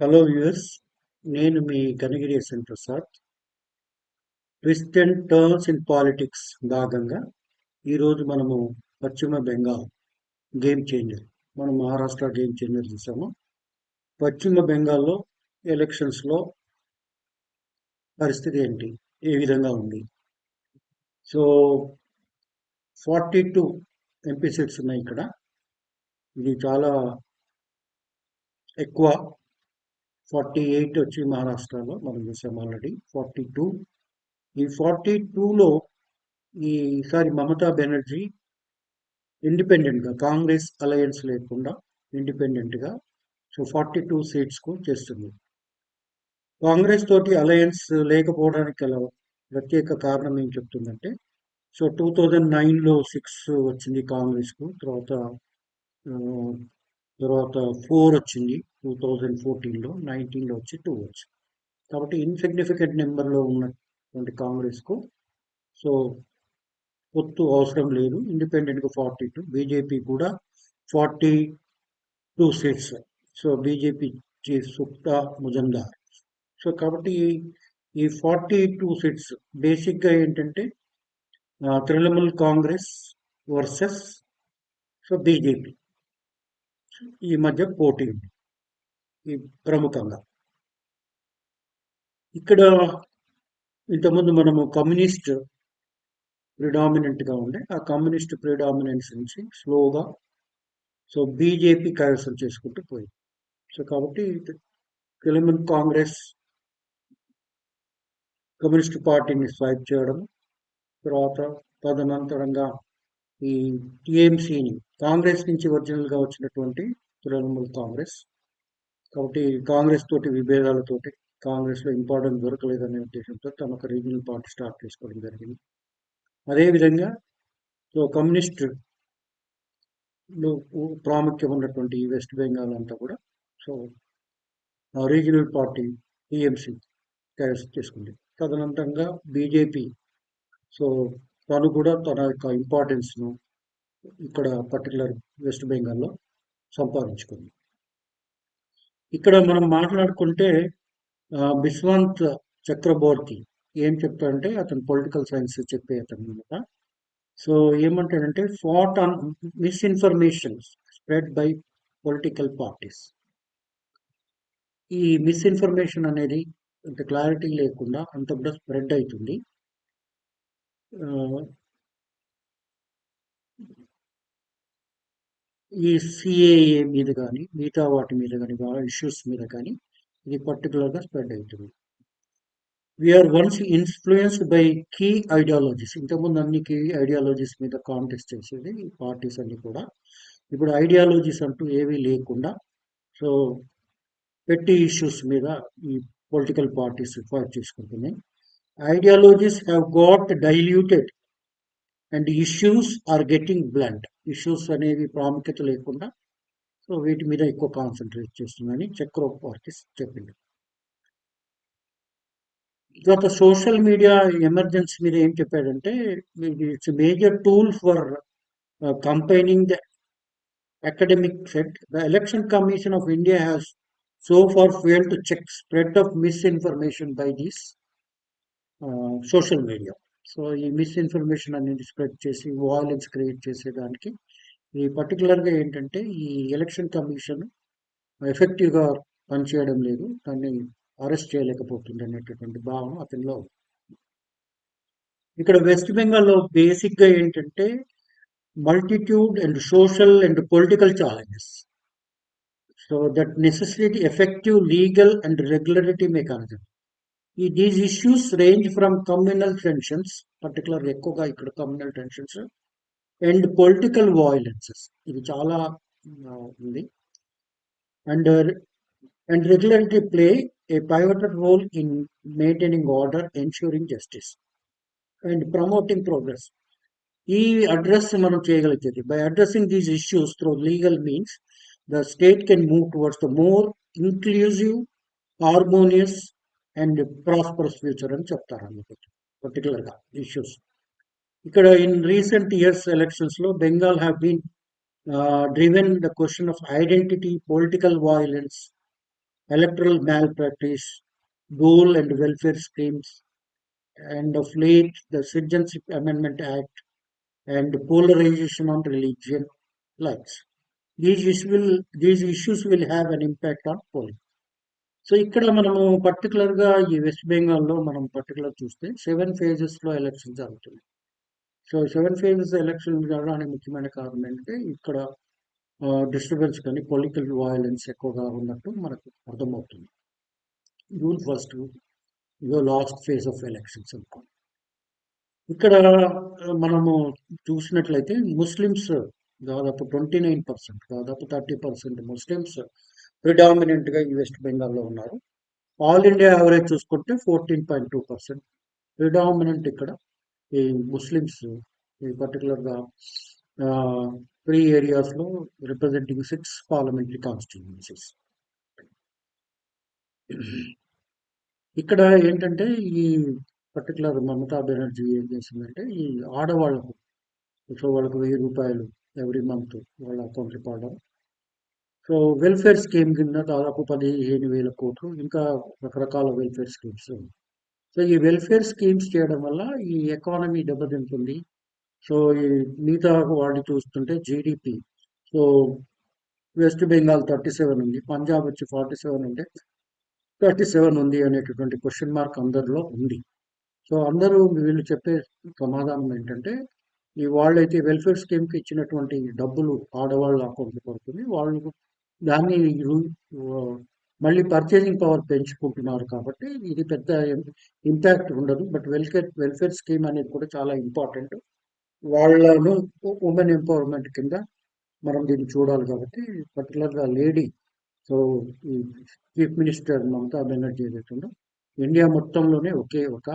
Hello viewers నేను మీ Kanagiri SN Prasad. Twist and turns in politics భాగంగా ఈరోజు మనము పశ్చిమ బెంగాల్ గేమ్ చేంజర్ మనం మహారాష్ట్ర గేమ్ చేంజర్ చూసాము. పశ్చిమ బెంగాల్లో ఎలక్షన్స్లో పరిస్థితి ఏంటి? ఏ విధంగా ఉంది? So forty two MP seats ఉన్నాయి ఇక్కడ. ఇది చాలా ఎక్కువ ఫార్టీ ఎయిట్ వచ్చి మహారాష్ట్రలో మనం చూసాం ఆల్రెడీ ఫార్టీ టూ. ఈ ఫార్టీ టూలో ఈసారి మమతా బెనర్జీ ఇండిపెండెంట్గా కాంగ్రెస్ అలయన్స్ లేకుండా ఇండిపెండెంట్గా సో ఫార్టీ టూ సీట్స్కు చేస్తుంది. కాంగ్రెస్ తోటి అలయన్స్ లేకపోవడానికి గల ప్రత్యేక కారణం ఏం చెప్తుందంటే సో టూ థౌజండ్ నైన్లో సిక్స్ వచ్చింది కాంగ్రెస్కు తర్వాత తర్వాత ఫోర్ వచ్చింది టూ థౌజండ్ ఫోర్టీన్లో నైన్టీన్లో వచ్చి టూ వచ్చింది కాబట్టి ఇన్సిగ్నిఫికెంట్ నెంబర్లో ఉన్నటువంటి కాంగ్రెస్కు సో పొత్తు అవసరం లేదు. ఇండిపెండెంట్కు ఫార్టీ టూ బీజేపీ కూడా forty two seats so BJP chief సుప్తా Majumdar so కాబట్టి ఈ ఫార్టీ టూ సీట్స్ బేసిక్గా ఏంటంటే Trinamool Congress versus so BJP ఈ మధ్య పోటీ ఉంది. ఈ ప్రముఖంగా. ఇక్కడ ఇంతకుముందు మనము కమ్యూనిస్ట్ ప్రిడామినెంట్గా ఉండే ఆ కమ్యూనిస్ట్ ప్రిడామినెన్స్ నుంచి స్లోగా సో బీజేపీ కైవసం చేసుకుంటూ పోయింది. సో కాబట్టి తెలంగాణ కాంగ్రెస్ కమ్యూనిస్ట్ పార్టీని స్వైప్ చేయడం తర్వాత తదనంతరంగా ఈ టీఎంసీని కాంగ్రెస్ నుంచి ఒరిజినల్గా వచ్చినటువంటి తృణమూల్ కాంగ్రెస్. కాబట్టి కాంగ్రెస్ తోటి విభేదాలతోటి కాంగ్రెస్లో ఇంపార్టెన్స్ దొరకలేదనే ఉద్దేశంతో తమ ఒక రీజనల్ పార్టీ స్టార్ట్ చేసుకోవడం జరిగింది. అదేవిధంగా సో కమ్యూనిస్ట్ ప్రాముఖ్యం ఉన్నటువంటి వెస్ట్ బెంగాల్ అంతా కూడా సో రీజనల్ పార్టీ టీఎంసీ తయారు చేసుకుంది. తదనంతరంగా బీజేపీ సో తను కూడా తన యొక్క ఇంపార్టెన్స్ను ఇక్కడ పర్టికులర్ వెస్ట్ బెంగాల్లో సంపాదించుకుంది. ఇక్కడ మనం మాట్లాడుకుంటే బిస్వంత్ చక్రబోర్తి ఏం చెప్తాడంటే అతను పొలిటికల్ సైన్స్ చెప్పే అతను అనమాట. సో ఏమంటాడంటే fought on misinformation spread by political parties ఈ మిస్ఇన్ఫర్మేషన్ అనేది అంత క్లారిటీ లేకుండా అంత కూడా స్ప్రెడ్ అవుతుంది. ఈ సిఏఏ మీద కానీ మిగతా వాటి మీద కానీ ఇష్యూస్ మీద కానీ ఇది పర్టికులర్గా స్ప్రెడ్ అవుతుంది. We are ones influenced by key ideologies ఇంతకుముందు అన్ని కీ ఐడియాలజీస్ మీద కాంటెస్ట్ చేసేది ఈ పార్టీస్ అన్ని కూడా. ఇప్పుడు ఐడియాలజీస్ అంటూ ఏవీ లేకుండా సో పెట్టి ఇష్యూస్ మీద ఈ పొలిటికల్ పార్టీస్ ఫైట్ చేసుకుంటున్నాయి. Ideologies have got diluted and issues are getting blunt issues అనేవి ప్రాముఖ్యత లేకుండా సో వీటి మీద ఎక్కువ కాన్సన్ట్రేట్ చేస్తుందని చక్రో పార్టీస్ చెప్పింది గత సోషల్ మీడియా ఎమర్జెన్సీ మీద ఏం చెప్పాడంటే it's major tool for campaigning the academic set the election commission of India has so far failed to check spread of misinformation by these social media. So ఈ misinformation అనేది spread చేసి violence create చేసేదానికి. ఈ పర్టికులర్గా ఏంటంటే ఈ election commission ఎఫెక్టివ్గా పనిచేయడం లేదు. దాన్ని అరెస్ట్ చేయలేకపోతుంది అనేటటువంటి భావన అతనిలో ఇక్కడ వెస్ట్ బెంగాల్లో బేసిక్గా ఏంటంటే multitude and social and political challenges. So that necessity effective legal and regularity mechanism. ఈ these issues range from communal tensions particular ఎక్కువగా ఇక్కడ communal tensions and political violences ఇది చాలా ఉంది. And and regularity play a pivotal role in maintaining order ensuring justice and promoting progress ఈ address మనం చేయగలిగేది by addressing these issues through legal means the state can move towards the more inclusive harmonious and prosperous future అని చెప్తారు అనమాట పర్టికులర్గా issues ఇక్కడ in recent years ఎలక్షన్స్లో Bengal have been driven the question of identity political violence electoral malpractice goal and welfare schemes and of late the citizenship amendment act and polarization on religion lives these issue these issues will have an impact on polling so ఇక్కడ మనము పర్టికులర్గా ఈ west బెంగాల్లో మనం particular చూస్తే seven ఫేజెస్లో election జరుగుతుంది. So seven phases election జరగడానికి ముఖ్యమైన కారణం ఏంటంటే ఇక్కడ డిస్టర్బెన్స్ కానీ పొలిటికల్ వయలెన్స్ ఎక్కువగా ఉన్నట్టు మనకు అర్థమవుతుంది. జూన్ ఫస్ట్ ఇదో లాస్ట్ ఫేజ్ ఆఫ్ ఎలక్షన్స్ అనుకోండి. ఇక్కడ మనము చూసినట్లయితే ముస్లిమ్స్ దాదాపు ట్వంటీ నైన్ పర్సెంట్ దాదాపు థర్టీ పర్సెంట్ ముస్లిమ్స్ ప్రిడామినెంట్గా ఈ వెస్ట్ బెంగాల్లో ఉన్నారు. ఆల్ ఇండియా యావరేజ్ చూసుకుంటే fourteen point two percent predominant ఇక్కడ ఈ ముస్లిమ్స్ ఈ పర్టికులర్గా త్రీ ఏరియాస్లో రిప్రజెంటింగ్ సిక్స్ పార్లమెంటరీ కాన్స్టిట్యూన్సీస్ ఇక్కడ ఏంటంటే ఈ పర్టికులర్ మమతా బెనర్జీ ఏం చేసిందంటే ఈ ఆడవాళ్ళకు సో వాళ్ళకు వెయ్యి రూపాయలు ఎవ్రీ మంత్ వాళ్ళ అకౌంట్కి పడడం సో వెల్ఫేర్ స్కీమ్ కింద దాదాపు పదిహేను వేల కోట్లు ఇంకా రకరకాల వెల్ఫేర్ స్కీమ్స్ సో ఈ వెల్ఫేర్ స్కీమ్స్ చేయడం వల్ల ఈ ఎకానమీ దెబ్బతింటుంది. సో ఈ మిగతా వాడిని చూస్తుంటే GDP so west Bengal thirty seven ఉంది పంజాబ్ వచ్చి ఫార్టీ సెవెన్ ఉంటే థర్టీ సెవెన్ ఉంది అనేటటువంటి క్వశ్చన్ మార్క్ అందరిలో ఉంది. సో అందరూ వీళ్ళు చెప్పే సమాధానం ఏంటంటే ఈ వాళ్ళైతే వెల్ఫేర్ స్కీమ్కి ఇచ్చినటువంటి డబ్బులు ఆడవాళ్ళ అకౌంట్లో పడుతుంది వాళ్ళు దాన్ని మళ్ళీ పర్చేసింగ్ పవర్ పెంచుకుంటున్నారు కాబట్టి ఇది పెద్ద ఇంపాక్ట్ ఉండదు. బట్ వెల్ఫేర్ వెల్ఫేర్ స్కీమ్ అనేది కూడా చాలా ఇంపార్టెంట్ వాళ్ళను ఉమెన్ ఎంపవర్మెంట్ కింద మనం దీన్ని చూడాలి కాబట్టి పర్టికులర్గా లేడీ సో ఈ చీఫ్ మినిస్టర్ మమతా బెనర్జీ ఏదైతుందో ఇండియా మొత్తంలోనే ఒకే ఒక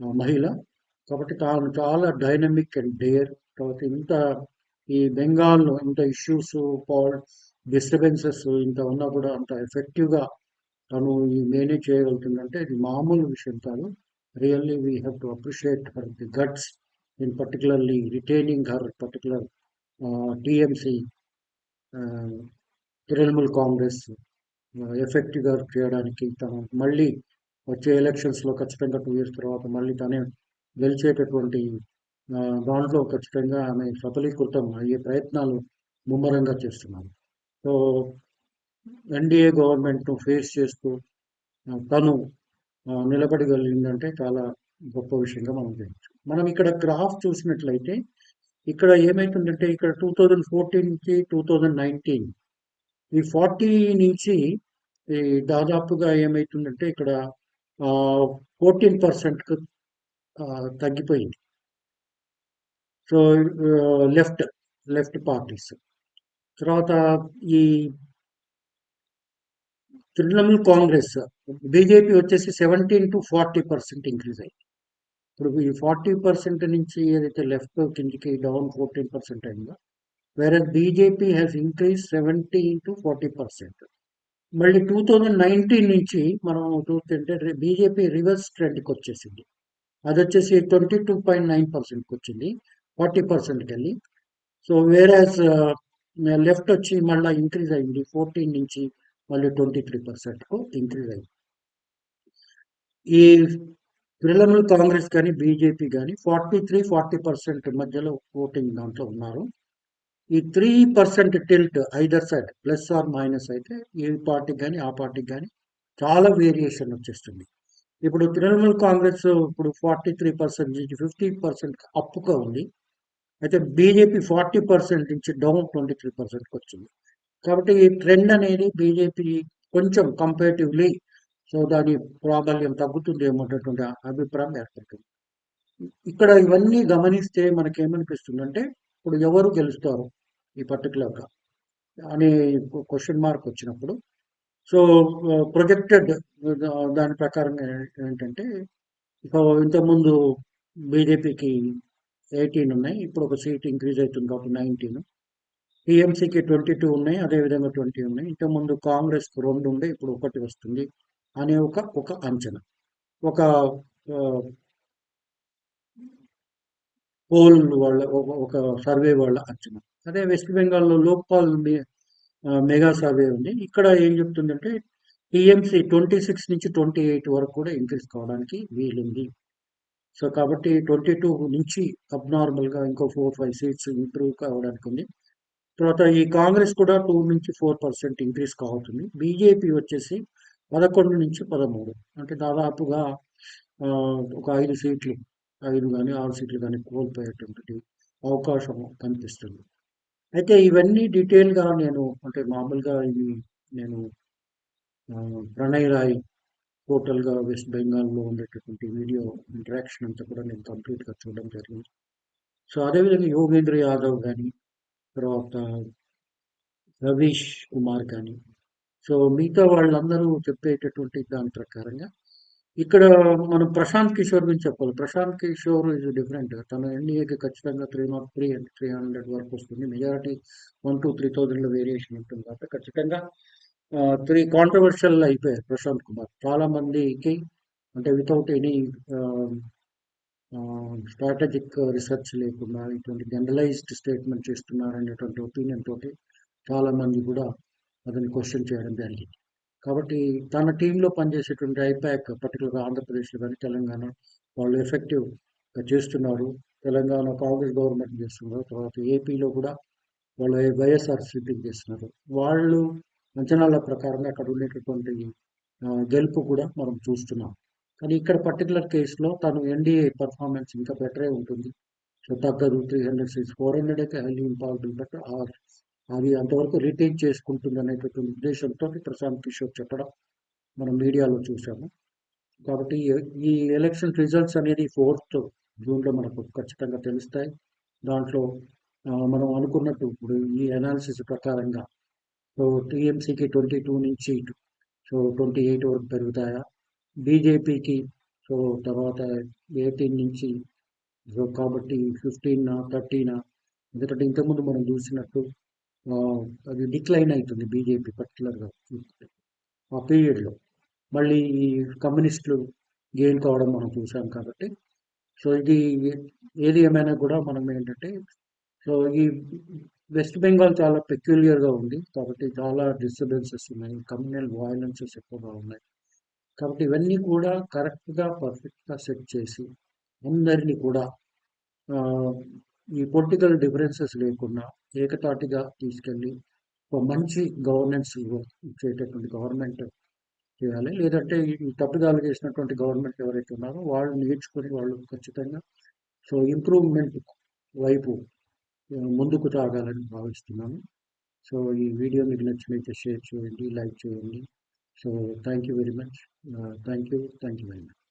మహిళ. కాబట్టి తాను చాలా డైనమిక్ అండ్ డేర్ తర్వాత ఇంత ఈ బెంగాల్లో ఇంత ఇష్యూస్ పాల్ డిస్టర్బెన్సెస్ ఇంత ఉన్నా కూడా అంత ఎఫెక్టివ్గా తను ఈ మేనేజ్ చేయగలుగుతుందంటే ఇది మామూలు విషయం కాదు. Really we have to appreciate her the guts in particularly retaining her particular TMC Trinamool Congress ఎఫెక్టివ్గా చేయడానికి తను మళ్ళీ వచ్చే ఎలక్షన్స్లో ఖచ్చితంగా టూ ఇయర్స్ తర్వాత మళ్ళీ తనే గెలిచేటటువంటి దాంట్లో ఖచ్చితంగా ఆమె సఫలీకృతం అయ్యే ప్రయత్నాలు ముమ్మరంగా చేస్తున్నారు సో ఎన్డీఏ గవర్నమెంట్ను ఫేస్ చేస్తూ తను నిలబడగలిగిందంటే చాలా గొప్ప విషయంగా మనం చేయొచ్చు మనం ఇక్కడ గ్రాఫ్ చూసినట్లయితే ఇక్కడ ఏమైతుందంటే ఇక్కడ టూ థౌజండ్ ఫోర్టీన్కి టూ థౌజండ్ నైన్టీన్ ఈ ఫార్టీ నుంచి దాదాపుగా ఏమైతుందంటే ఇక్కడ ఫోర్టీన్ పర్సెంట్కు తగ్గిపోయింది. So left left parties. తర్వాత ఈ తృణమూల్ కాంగ్రెస్ బీజేపీ వచ్చేసి seventeen to forty percent increase అయింది ఇప్పుడు ఈ ఫార్టీ పర్సెంట్ నుంచి ఏదైతే లెఫ్ట్ కిందికి డౌన్ ఫోర్టీన్ పర్సెంట్ అయిందో వేరే BJP has increase seventeen to forty percent. మళ్ళీ టూ థౌజండ్ నైన్టీన్ నుంచి మనం చూస్తుంటే బీజేపీ రివర్స్ ట్రెండ్కి వచ్చేసింది. అది వచ్చేసి ట్వంటీ టూ పాయింట్ నైన్ పర్సెంట్కి వచ్చింది ఫార్టీ పర్సెంట్కి వెళ్ళి. సో వేరే లెఫ్ట్ వచ్చి మళ్ళీ ఇంక్రీజ్ అయింది. ఫోర్టీన్ నుంచి మళ్ళీ ట్వంటీ త్రీ పర్సెంట్కు ఇంక్రీజ్ అయింది. ఈ తృణమూల్ కాంగ్రెస్ కానీ బీజేపీ కానీ ఫార్టీ త్రీ ఫార్టీ పర్సెంట్ మధ్యలో ఓటింగ్ దాంట్లో ఉన్నారు. ఈ three percent tilt either side plus or minus అయితే ఈ పార్టీకి కానీ ఆ పార్టీకి కానీ చాలా వేరియేషన్ వచ్చేస్తుంది. ఇప్పుడు తృణమూల్ కాంగ్రెస్ ఇప్పుడు ఫార్టీ త్రీ పర్సెంట్ నుంచి ఫిఫ్టీ పర్సెంట్ అప్పుగా ఉంది. అయితే బీజేపీ ఫార్టీ పర్సెంట్ నుంచి డౌన్ ట్వంటీ త్రీ పర్సెంట్కి వచ్చింది. కాబట్టి ఈ ట్రెండ్ అనేది బీజేపీ కొంచెం కంపేటివ్లీ సో దాని ప్రాబల్యం తగ్గుతుంది ఏమన్నటువంటి అభిప్రాయం ఏర్పడుతుంది. ఇక్కడ ఇవన్నీ గమనిస్తే మనకేమనిపిస్తుందంటే ఇప్పుడు ఎవరు గెలుస్తారు ఈ పర్టికులర్గా అనే క్వశ్చన్ మార్క్ వచ్చినప్పుడు. సో ప్రొజెక్టెడ్ దాని ప్రకారం ఏంటంటే ఇంతకుముందు బీజేపీకి ఎయిటీన్ ఉన్నాయి. ఇప్పుడు ఒక సీట్ ఇంక్రీజ్ అవుతుంది కాబట్టి నైన్టీన్. టీఎంసీకి ట్వంటీ టూ ఉన్నాయి. అదేవిధంగా ట్వంటీ ఉన్నాయి. ఇంతకుముందు కాంగ్రెస్కి రెండు ఉండే ఇప్పుడు ఒకటి వస్తుంది అనే ఒక ఒక అంచనా. ఒక పోల్ వాళ్ళ ఒక సర్వే వాళ్ళ అంచనా. అదే వెస్ట్ బెంగాల్లో లోక్పాల్ మెగా సర్వే ఉంది. ఇక్కడ ఏం చెప్తుందంటే టీఎంసీ ట్వంటీ సిక్స్ నుంచి ట్వంటీ ఎయిట్ వరకు కూడా ఇంక్రీజ్ కావడానికి వీలుంది. సో కాబట్టి ట్వంటీ టూ నుంచి అబ్నార్మల్గా ఇంకో ఫోర్ ఫైవ్ సీట్స్ ఇంప్రూవ్ కావడానికి ఉంది. తర్వాత ఈ కాంగ్రెస్ కూడా టూ నుంచి ఫోర్ పర్సెంట్ ఇంక్రీస్ కావుతుంది. బీజేపీ వచ్చేసి పదకొండు నుంచి పదమూడు. అంటే దాదాపుగా ఒక ఐదు సీట్లు ఐదు కానీ ఆరు సీట్లు కానీ కోల్పోయేటువంటి అవకాశం కనిపిస్తుంది. అయితే ఇవన్నీ డీటెయిల్గా నేను అంటే మామూలుగా ఇవి నేను ప్రణయ్ రాయ్ టోటల్గా వెస్ట్ బెంగాల్లో ఉండేటటువంటి వీడియో ఇంటరాక్షన్ అంతా కూడా నేను కంప్లీట్గా చూడడం జరిగింది. సో అదేవిధంగా యోగేంద్ర యాదవ్ కానీ తర్వాత రవీష్ కుమార్ కానీ సో మిగతా వాళ్ళందరూ చెప్పేటటువంటి దాని ప్రకారంగా ఇక్కడ మనం ప్రశాంత్ కిషోర్ గురించి చెప్పాలి. ప్రశాంత్ కిషోర్ ఇస్ డిఫరెంట్ తన ఎన్డీఏకి ఖచ్చితంగా three not three and three hundred వరకు వస్తుంది. మెజారిటీ వన్ టూ త్రీ థౌజండ్లో వేరియేషన్ ఉంటుంది. కాబట్టి ఖచ్చితంగా త్రీ కాంట్రవర్షియల్ అయిపోయారు ప్రశాంత్ కుమార్. చాలా మందికి అంటే వితౌట్ ఎనీ స్ట్రాటజిక్ రీసెర్చ్ లేకుండా ఇటువంటి జనరలైజ్డ్ స్టేట్మెంట్ చేస్తున్నారు అనేటువంటి ఒపీనియన్ తోటి చాలా మంది కూడా అతన్ని క్వశ్చన్ చేయడం జరిగింది. కాబట్టి తన టీంలో పనిచేసేటువంటి ఐపాక్ పర్టికులర్గా ఆంధ్రప్రదేశ్లో కానీ తెలంగాణ వాళ్ళు ఎఫెక్టివ్గా చేస్తున్నారు. తెలంగాణ కాంగ్రెస్ గవర్నమెంట్ చేస్తున్నారు. తర్వాత ఏపీలో కూడా వాళ్ళు వైఎస్ఆర్సీపీ చేస్తున్నారు. వాళ్ళు అంచనాల ప్రకారంగా అక్కడ ఉండేటటువంటి గెలుపు కూడా మనం చూస్తున్నాం. కానీ ఇక్కడ పర్టికులర్ కేసులో తను ఎన్డీఏ పర్ఫార్మెన్స్ ఇంకా బెటరే ఉంటుంది. సో తగ్గదు three hundred six four hundred అయితే హైలీ ఇంపార్టెంట్ బట్ అది అంతవరకు రిటైన్ చేసుకుంటుంది అనేటటువంటి ఉద్దేశంతో ప్రశాంత్ కిషోర్ చెప్పడం మనం మీడియాలో చూసాము కాబట్టి ఈ ఎలక్షన్ రిజల్ట్స్ అనేది ఫోర్త్ జూన్లో మనకు ఖచ్చితంగా తెలుస్తాయి. దాంట్లో మనం అనుకున్నట్టు ఇప్పుడు ఈ అనాలిసిస్ ప్రకారంగా సో టీఎంసీకి ట్వంటీ టూ నుంచి సో ట్వంటీ ఎయిట్ వరకు పెరుగుతాయా? బీజేపీకి సో తర్వాత ఎయిటీన్ నుంచి. సో కాబట్టి ఫిఫ్టీన్ థర్టీనా ఎందుకంటే ఇంతకుముందు మనం చూసినట్టు అది డిక్లైన్ అవుతుంది బీజేపీ పర్టికులర్గా ఆ పీరియడ్లో మళ్ళీ ఈ కమ్యూనిస్టులు గెయిన్ కావడం మనం చూసాం కాబట్టి. సో ఇది ఏది ఏమైనా కూడా మనం ఏంటంటే సో ఈ వెస్ట్ బెంగాల్ చాలా పెక్యులియర్గా ఉంది. కాబట్టి చాలా డిస్టర్బెన్సెస్ ఉన్నాయి. కమ్యూనల్ వయలెన్సెస్ ఎక్కువగా ఉన్నాయి. కాబట్టి ఇవన్నీ కూడా కరెక్ట్గా పర్ఫెక్ట్గా సెట్ చేసి అందరినీ కూడా ఈ పొలిటికల్ డిఫరెన్సెస్ లేకుండా ఏకతాటిగా తీసుకెళ్ళి ఒక మంచి గవర్నెన్స్ ఇచ్చేటటువంటి గవర్నమెంట్ చేయాలి. లేదంటే ఈ తప్పుదాలు చేసినటువంటి గవర్నమెంట్ ఎవరైతే ఉన్నారో వాళ్ళు నేర్చుకుని వాళ్ళు ఖచ్చితంగా సో ఇంప్రూవ్మెంట్ వైపు ముందుకు తాగాలని భావిస్తున్నాను. సో ఈ వీడియో మీకు నచ్చినైతే షేర్ చేయండి లైక్ చేయండి. So thank you very much. Thank you thank you very much.